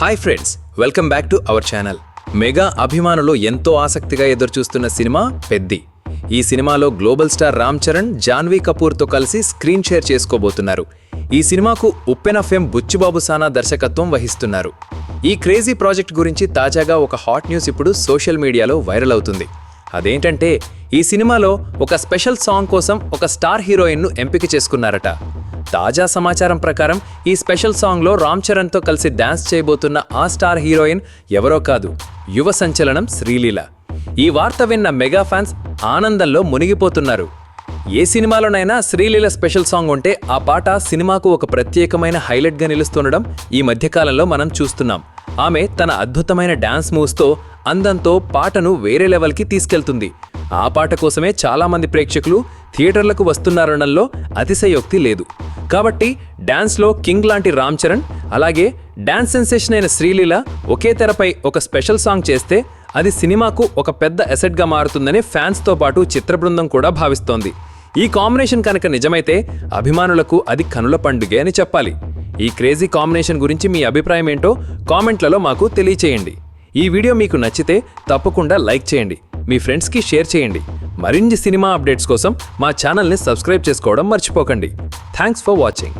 Hi friends welcome back to our channel mega అభిమానులు ఎంతో ఆసక్తిగా ఎదురుచూస్తున్న సినిమా పెద్ది. ఈ సినిమాలో గ్లోబల్ స్టార్ రామ్ చరణ్ జాన్వీ కపూర్తో కలిసి స్క్రీన్ షేర్ చేసుకోబోతున్నారు. ఈ సినిమాకు ఉప్పెన ఫెమ్ బుచ్చిబాబు సానా దర్శకత్వం వహిస్తున్నారు. ఈ క్రేజీ ప్రాజెక్ట్ గురించి తాజాగా ఒక హాట్ న్యూస్ ఇప్పుడు సోషల్ మీడియాలో వైరల్ అవుతుంది. అదేంటంటే ఈ సినిమాలో ఒక స్పెషల్ సాంగ్ కోసం ఒక స్టార్ హీరోయిన్ను ఎంపిక చేసుకున్నారట. తాజా సమాచారం ప్రకారం ఈ స్పెషల్ సాంగ్లో రామ్ చరణ్తో కలిసి డాన్స్ చేయబోతున్న ఆ స్టార్ హీరోయిన్ ఎవరో కాదు యువ సంచలనం శ్రీలీల. ఈ వార్త విన్న మెగా ఫ్యాన్స్ ఆనందంలో మునిగిపోతున్నారు. ఏ సినిమాలోనైనా శ్రీలీల స్పెషల్ సాంగ్ ఉంటే ఆ పాట సినిమాకు ఒక ప్రత్యేకమైన హైలైట్గా నిలుస్తుండడం ఈ మధ్యకాలంలో మనం చూస్తున్నాం. ఆమె తన అద్భుతమైన డాన్స్ మూవ్స్తో అందంతో పాటను వేరే లెవెల్కి తీసుకెళ్తుంది. ఆ పాట కోసమే చాలామంది ప్రేక్షకులు థియేటర్లకు వస్తున్నారనడంలో అతిశయోక్తి లేదు. కాబట్టి డ్యాన్స్లో కింగ్ లాంటి రామ్ చరణ్ అలాగే డ్యాన్స్ సెన్సేషన్ అయిన శ్రీలీల ఒకే తెరపై ఒక స్పెషల్ సాంగ్ చేస్తే అది సినిమాకు ఒక పెద్ద ఎసెట్గా మారుతుందని ఫ్యాన్స్తో పాటు చిత్ర బృందం కూడా భావిస్తోంది. ఈ కాంబినేషన్ కనుక నిజమైతే అభిమానులకు అది కనుల పండుగే అని చెప్పాలి. ఈ క్రేజీ కాంబినేషన్ గురించి మీ అభిప్రాయం ఏంటో కామెంట్లలో మాకు తెలియచేయండి. ఈ వీడియో మీకు నచ్చితే తప్పకుండా లైక్ చేయండి. మీ ఫ్రెండ్స్కి షేర్ చేయండి. మరిన్ని సినిమా అప్డేట్స్ కోసం మా ఛానల్ని సబ్స్క్రైబ్ చేసుకోవడం మర్చిపోకండి. Thanks for watching.